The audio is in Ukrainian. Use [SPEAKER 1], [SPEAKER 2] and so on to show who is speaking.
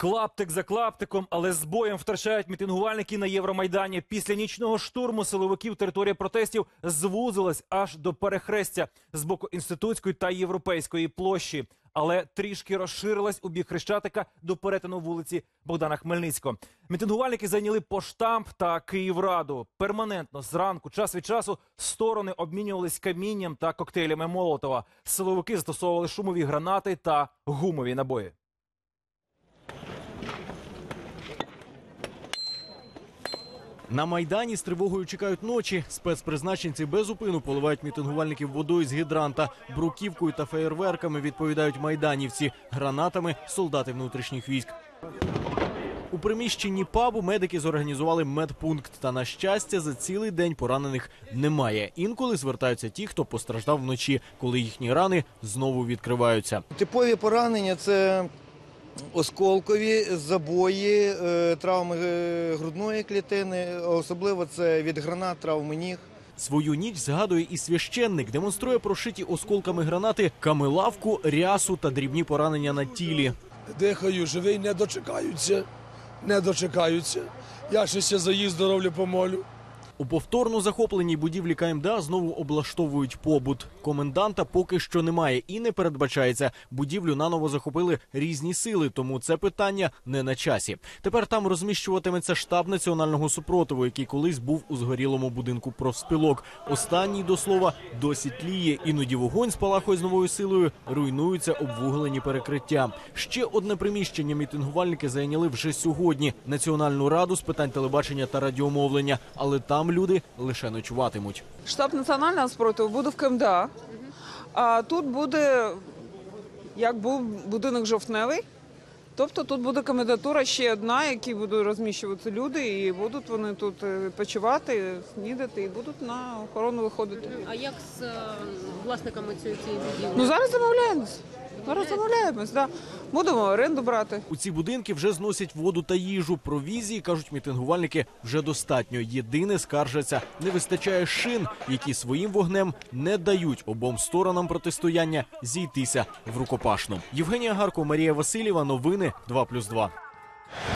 [SPEAKER 1] Клаптик за клаптиком, але з боєм втрачають мітингувальники на Євромайдані. Після нічного штурму силовиків територія протестів звузилась аж до перехрестя з боку інститутської та європейської площі, але трішки розширилась у бік Хрещатика до перетину вулиці Богдана Хмельницького. Мітингувальники зайняли поштамп та Київраду. Перманентно зранку, час від часу, сторони обмінювались камінням та коктейлями Молотова. Силовики застосовували шумові гранати та гумові набої.
[SPEAKER 2] На майдані з тривогою чекають ночі. Спецпризначенці без зупину поливають мітингувальників водою з гідранта, бруківкою та феєрверками відповідають майданівці, гранатами солдати внутрішніх військ. У приміщенні пабу медики зорганізували медпункт. Та на щастя, за цілий день поранених немає. Інколи звертаються ті, хто постраждав вночі, коли їхні рани знову відкриваються.
[SPEAKER 3] Типові поранення це осколкові забої, е, травми е, грудної клітини, особливо це від гранат, травми ніг.
[SPEAKER 2] Свою ніч згадує і священник, демонструє прошиті осколками гранати камилавку, рясу та дрібні поранення на тілі.
[SPEAKER 4] Дихаю, живий, не дочекаються. Не дочекаються. Я ще ще за їх здоров'я помолю.
[SPEAKER 2] У повторно захопленій будівлі КМДА знову облаштовують побут. Коменданта поки що немає і не передбачається. Будівлю наново захопили різні сили, тому це питання не на часі. Тепер там розміщуватиметься штаб національного супротиву, який колись був у згорілому будинку профспілок. Останній до слова досі тліє. Іноді вогонь спалахує з новою силою. Руйнуються обвуглені перекриття. Ще одне приміщення мітингувальники зайняли вже сьогодні. Національну раду з питань телебачення та радіомовлення, але там люди лише ночуватимуть.
[SPEAKER 5] Штаб національного спротиву буде в КМДА. А тут буде, як був будинок жовтневий. Тобто тут буде комендатура ще одна, які будуть розміщуватися люди, і будуть вони тут е, відпочивати, снідати, і будуть на охорону виходити.
[SPEAKER 6] А як з е, власниками цієї цієї будівлі?
[SPEAKER 5] Ну зараз замовляємось. Зараз замовляємось, да. Будемо оренду брати.
[SPEAKER 2] У ці будинки вже зносять воду та їжу. Провізії кажуть мітингувальники вже достатньо. Єдине скаржаться, не вистачає шин, які своїм вогнем не дають обом сторонам протистояння зійтися в рукопашну. Євгенія Гарко, Марія Васильєва. Новини 2+,2.